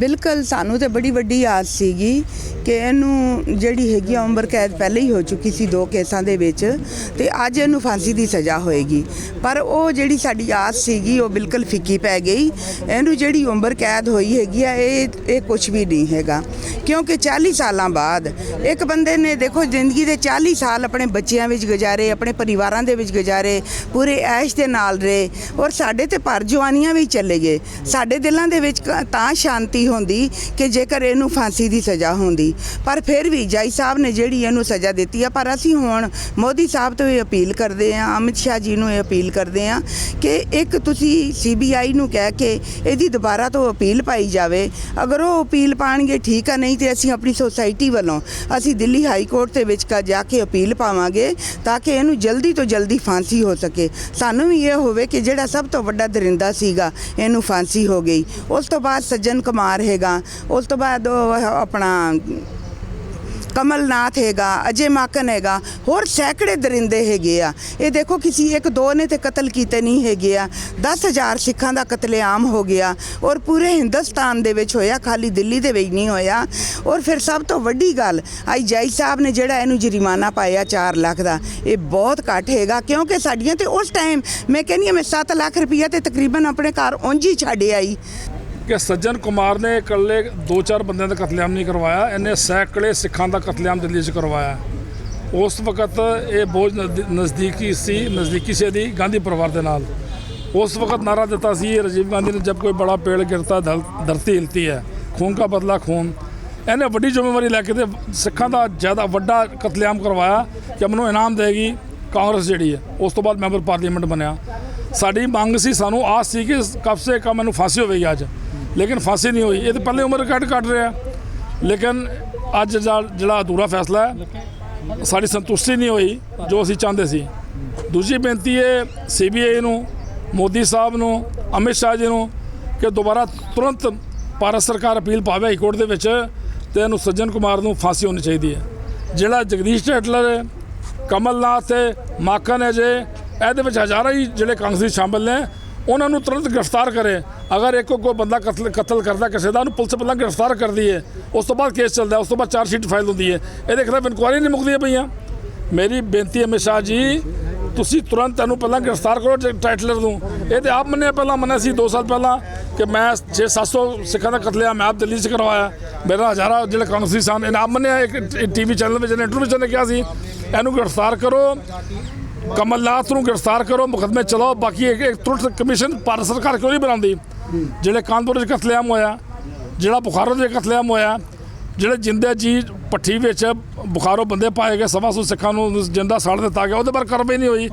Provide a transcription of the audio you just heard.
ਬਿਲਕੁਲ ਸਾਨੂੰ ਤੇ ਬੜੀ ਵੱਡੀ ਆਸ ਸੀਗੀ ਕਿ ਇਹਨੂੰ ਜਿਹੜੀ ਹੈਗੀ ਆ ਉਮਰ ਕੈਦ ਪਹਿਲੇ ਹੀ ਹੋ ਚੁੱਕੀ ਸੀ ਦੋ ਕੇਸਾਂ ਦੇ ਵਿੱਚ ਤੇ ਅੱਜ ਇਹਨੂੰ ਫਾਂਸੀ ਦੀ ਸਜ਼ਾ ਹੋਏਗੀ। ਪਰ ਉਹ ਜਿਹੜੀ ਸਾਡੀ ਆਸ ਸੀਗੀ, ਉਹ ਬਿਲਕੁਲ ਫਿੱਕੀ ਪੈ ਗਈ। ਇਹਨੂੰ ਜਿਹੜੀ ਉਮਰ ਕੈਦ ਹੋਈ ਹੈਗੀ ਆ, ਇਹ ਇਹ ਕੁਝ ਵੀ ਨਹੀਂ ਹੈਗਾ। ਕਿਉਂਕਿ 40 ਸਾਲਾਂ ਬਾਅਦ ਇੱਕ ਬੰਦੇ ਨੇ ਦੇਖੋ, ਜ਼ਿੰਦਗੀ ਦੇ 40 ਸਾਲ ਆਪਣੇ ਬੱਚਿਆਂ ਵਿੱਚ ਗੁਜ਼ਾਰੇ, ਆਪਣੇ ਪਰਿਵਾਰਾਂ ਦੇ ਵਿੱਚ ਗੁਜ਼ਾਰੇ, ਪੂਰੇ ਐਸ਼ ਦੇ ਨਾਲ ਰਹੇ ਔਰ ਸਾਡੇ ਤੇ ਪਰ ਜਵਾਨੀਆਂ ਵੀ ਚਲੇ ਗਏ। ਸਾਡੇ ਦਿਲਾਂ ਦੇ ਵਿੱਚ ਤਾਂ ਸ਼ਾਂਤੀ ਹੁੰਦੀ ਕਿ ਜੇਕਰ ਇਹਨੂੰ ਫਾਂਸੀ ਦੀ ਸਜ਼ਾ ਹੁੰਦੀ। ਪਰ ਫਿਰ ਵੀ ਜਾਈ ਸਾਹਿਬ ਨੇ ਜਿਹੜੀ ਇਹਨੂੰ ਸਜ਼ਾ ਦਿੱਤੀ ਆ, ਪਰ ਅਸੀਂ ਹੁਣ ਮੋਦੀ ਸਾਹਿਬ ਤੋਂ ਇਹ ਅਪੀਲ ਕਰਦੇ ਆ, ਅਮਿਤ ਸ਼ਾਹ ਜੀ ਨੂੰ ਇਹ ਅਪੀਲ ਕਰਦੇ ਆ ਕਿ ਇੱਕ ਤੁਸੀਂ ਸੀਬੀਆਈ ਨੂੰ ਕਹਿ ਕੇ ਇਹਦੀ ਦੁਬਾਰਾ ਤੋਂ ਅਪੀਲ ਪਾਈ ਜਾਵੇ। ਅਗਰ ਉਹ ਅਪੀਲ ਪਾਣਗੇ, ਠੀਕ ਆ, ਨਹੀਂ ਤੇ ਅਸੀਂ ਆਪਣੀ ਸੋਸਾਇਟੀ ਵੱਲੋਂ ਅਸੀਂ ਦਿੱਲੀ ਹਾਈ ਕੋਰਟ ਦੇ ਵਿੱਚ ਕਾ ਜਾ ਕੇ ਅਪੀਲ ਪਾਵਾਂਗੇ ਤਾਂ ਕਿ ਇਹਨੂੰ ਜਲਦੀ ਤੋਂ ਜਲਦੀ ਫਾਂਸੀ ਹੋ ਸਕੇ। ਸਾਨੂੰ ਵੀ ਇਹ ਹੋਵੇ ਕਿ ਜਿਹੜਾ ਸਭ ਤੋਂ ਵੱਡਾ ਦਰਿੰਦਾ ਸੀਗਾ, ਇਹਨੂੰ ਫਾਂਸੀ ਹੋ ਗਈ। ਉਸ ਤੋਂ ਬਾਅਦ ਸੱਜਣ ਕੁਮਾਰ ਹੈਗਾ। ਉਸ ਤੋਂ ਬਾਅਦ ਉਹ ਆਪਣਾ ਕਮਲਨਾਥ ਹੈਗਾ, ਅਜੇ ਮਾਕਨ ਹੈਗਾ, ਹੋਰ ਸੈਂਕੜੇ ਦਰਿੰਦੇ ਹੈਗੇ ਆ। ਇਹ ਦੇਖੋ ਕਿਸੇ ਇੱਕ ਦੋ ਨੇ ਤੇ ਕਤਲ ਕੀਤੇ ਨਹੀਂ ਹੈਗੇ ਆ। 10000 ਸਿੱਖਾਂ ਦਾ ਕਤਲੇਆਮ ਹੋ ਗਿਆ ਔਰ ਪੂਰੇ ਹਿੰਦੁਸਤਾਨ ਦੇ ਵਿੱਚ ਹੋਇਆ, ਖਾਲੀ ਦਿੱਲੀ ਦੇ ਵਿੱਚ ਨਹੀਂ ਹੋਇਆ। ਔਰ ਫਿਰ ਸਭ ਤੋਂ ਵੱਡੀ ਗੱਲ, ਆਈ ਜਾਈ ਸਾਹਿਬ ਨੇ ਜਿਹੜਾ ਇਹਨੂੰ ਜੁਰਮਾਨਾ ਪਾਇਆ 4 ਲੱਖ ਦਾ, ਇਹ ਬਹੁਤ ਘੱਟ ਹੈਗਾ ਕਿਉਂਕਿ ਸਾਡੀਆਂ ਤੇ ਉਸ ਟਾਈਮ ਮੈਂ ਕਹਿੰਦੀ ਹਾਂ ਮੈਂ 7 ਲੱਖ ਰੁਪਈਆ ਤੇ ਤਕਰੀਬਨ ਆਪਣੇ ਘਰ ਉਂਝ ਹੀ ਛੱਡ ਆਈ। ਕਿ ਸੱਜਣ ਕੁਮਾਰ ਨੇ ਇਕੱਲੇ ਦੋ ਚਾਰ ਬੰਦਿਆਂ ਦਾ ਕਤਲੇਆਮ ਨਹੀਂ ਕਰਵਾਇਆ, ਇਹਨੇ ਸੈਂਕੜੇ ਸਿੱਖਾਂ ਦਾ ਕਤਲੇਆਮ ਦਿੱਲੀ 'ਚ ਕਰਵਾਇਆ। ਉਸ ਵਕਤ ਇਹ ਬਹੁਤ ਨਜ਼ਦੀ- ਨਜ਼ਦੀਕੀ ਸੀ ਨਜ਼ਦੀਕੀ ਸੀ ਇਹਦੀ, ਗਾਂਧੀ ਪਰਿਵਾਰ ਦੇ ਨਾਲ। ਉਸ ਵਕਤ ਨਾਰਾ ਦਿੱਤਾ ਸੀ, ਰਾਜੀਵ ਗਾਂਧੀ ਨੇ ਜਦ ਕੋਈ ਬੜਾ ਪੇੜ ਗਿਰਤਾ, ਧਲ- ਧਰਤੀ ਹਿਲਤੀ ਹੈ, ਖੂਨ ਕਾ ਬਦਲਾ ਖੂਨ। ਇਹਨੇ ਵੱਡੀ ਜ਼ਿੰਮੇਵਾਰੀ ਲੈ ਕੇ ਤੇ ਸਿੱਖਾਂ ਦਾ ਜ਼ਿਆਦਾ ਵੱਡਾ ਕਤਲੇਆਮ ਕਰਵਾਇਆ ਕਿ ਮੈਨੂੰ ਇਨਾਮ ਦੇਗੀ ਕਾਂਗਰਸ ਜਿਹੜੀ ਹੈ। ਉਸ ਤੋਂ ਬਾਅਦ ਮੈਂਬਰ ਪਾਰਲੀਮੈਂਟ ਬਣਿਆ। ਸਾਡੀ ਮੰਗ ਸੀ ਸਾਨੂੰ, ਆਸ ਸੀ ਕਿ ਕਮ ਸੇ ਕਮ ਮੈਨੂੰ ਫਾਂਸੀ ਹੋਵੇਗੀ ਅੱਜ। ਲੇਕਿਨ ਫਾਂਸੀ ਨਹੀਂ ਹੋਈ। ਇਹ ਤਾਂ ਪਹਿਲੇ ਉਮਰ ਕੱਟ ਕੱਟ ਰਿਹਾ। ਲੇਕਿਨ ਅੱਜ ਜਾ- ਜਿਹੜਾ ਅਧੂਰਾ ਫੈਸਲਾ ਹੈ, ਸਾਡੀ ਸੰਤੁਸ਼ਟੀ ਨਹੀਂ ਹੋਈ, ਜੋ ਅਸੀਂ ਚਾਹੁੰਦੇ ਸੀ। ਦੂਜੀ ਬੇਨਤੀ ਹੈ ਸੀਬੀਆਈ ਨੂੰ, ਮੋਦੀ ਸਾਹਿਬ ਨੂੰ, ਅਮਿਤ ਸ਼ਾਹ ਜੀ ਨੂੰ ਕਿ ਦੁਬਾਰਾ ਤੁਰੰਤ ਭਾਰਤ ਸਰਕਾਰ ਅਪੀਲ ਪਾਵੇ ਹਾਈ ਕੋਰਟ ਦੇ ਵਿੱਚ ਤੇ ਇਹਨੂੰ ਸੱਜਣ ਕੁਮਾਰ ਨੂੰ ਫਾਂਸੀ ਹੋਣੀ ਚਾਹੀਦੀ ਹੈ। ਜਿਹੜਾ ਜਗਦੀਸ਼ ਢੇਟਲਰ ਹੈ, ਕਮਲਨਾਥ ਹੈ, ਮਾਕਨ ਹੈ ਜੇ, ਇਹਦੇ ਵਿੱਚ ਹਜ਼ਾਰਾਂ ਹੀ ਜਿਹੜੇ ਕਾਂਗਰਸੀ ਸ਼ਾਮਲ ਨੇ ਉਹਨਾਂ ਨੂੰ ਤੁਰੰਤ ਗ੍ਰਿਫਤਾਰ ਕਰੇ। ਅਗਰ ਇੱਕ ਕੋਈ ਬੰਦਾ ਕਤਲ ਕਤਲ ਕਰਦਾ ਕਿਸੇ ਦਾ, ਉਹਨੂੰ ਪੁਲਿਸ ਪਹਿਲਾਂ ਗ੍ਰਿਫਤਾਰ ਕਰਦੀ ਹੈ ਉਸ ਤੋਂ ਬਾਅਦ ਕੇਸ ਚੱਲਦਾ ਉਸ ਤੋਂ ਬਾਅਦ ਚਾਰਜ ਸ਼ੀਟ ਫਾਈਲ ਹੁੰਦੀ ਹੈ। ਇਹਦੇ ਖਿਲਾਫ ਇਨਕੁਆਇਰੀ ਨਹੀਂ ਮੁੱਕਦੀਆਂ ਪਈਆਂ। ਮੇਰੀ ਬੇਨਤੀ ਹੈ ਅਮਿਤ ਸ਼ਾਹ ਜੀ, ਤੁਸੀਂ ਤੁਰੰਤ ਇਹਨੂੰ ਪਹਿਲਾਂ ਗ੍ਰਿਫਤਾਰ ਕਰੋ ਟਾਈਟਲਰ ਨੂੰ। ਇਹ ਤੇ ਆਪ ਮੰਨਿਆ ਪਹਿਲਾਂ, ਮੰਨਿਆ ਸੀ 2 ਸਾਲ ਪਹਿਲਾਂ ਕਿ ਮੈਂ 6-700 ਸਿੱਖਾਂ ਦਾ ਕਤਲਿਆ ਮੈਂ ਆਪ ਦਿੱਲੀ 'ਚ ਕਰਵਾਇਆ। ਮੇਰਾ ਹਜ਼ਾਰਾਂ ਜਿਹੜੇ ਕਾਂਗਰਸੀ ਸਨ, ਇਹਨਾਂ ਆਪ ਮੰਨਿਆ ਇੱਕ ਟੀਵੀ ਚੈਨਲ ਵਿੱਚ ਇੰਟਰਵਿਊ 'ਚ ਨੇ ਕਿਹਾ ਸੀ, ਇਹਨੂੰ ਗ੍ਰਿਫਤਾਰ ਕਰੋ। ਕਮਲਨਾਥ ਨੂੰ ਗ੍ਰਿਫਤਾਰ ਕਰੋ ਮੁਕਦਮੇ ਚਲਾਓ ਬਾਕੀ ਇੱਕ ਇੱਕ ਤੁਰੰਤ ਕਮਿਸ਼ਨ ਭਾਰਤ ਸਰਕਾਰ ਕਿਉਂ ਨਹੀਂ ਬਣਾਉਂਦੀ? ਜਿਹੜੇ ਕਾਨਪੁਰ 'ਚ ਕਤਲੇਆਮ ਹੋਇਆ ਜਿਹੜਾ ਬੁਖਾਰੋ ਦੇ ਕਤਲੇਆਮ ਹੋਇਆ ਜਿਹੜੇ ਜਿੰਦੇ ਜੀ ਪੱਠੀ ਵਿੱਚ ਬੁਖਾਰੋ ਬੰਦੇ ਪਾਏ ਗਏ ਸਵਾ ਸੌ ਸਿੱਖਾਂ ਨੂੰ ਜਿੰਦਾ ਸਾੜ ਦਿੱਤਾ ਗਿਆ ਉਹਦੇ ਬਾਰੇ ਕਾਰਵਾਈ ਨਹੀਂ ਹੋਈ।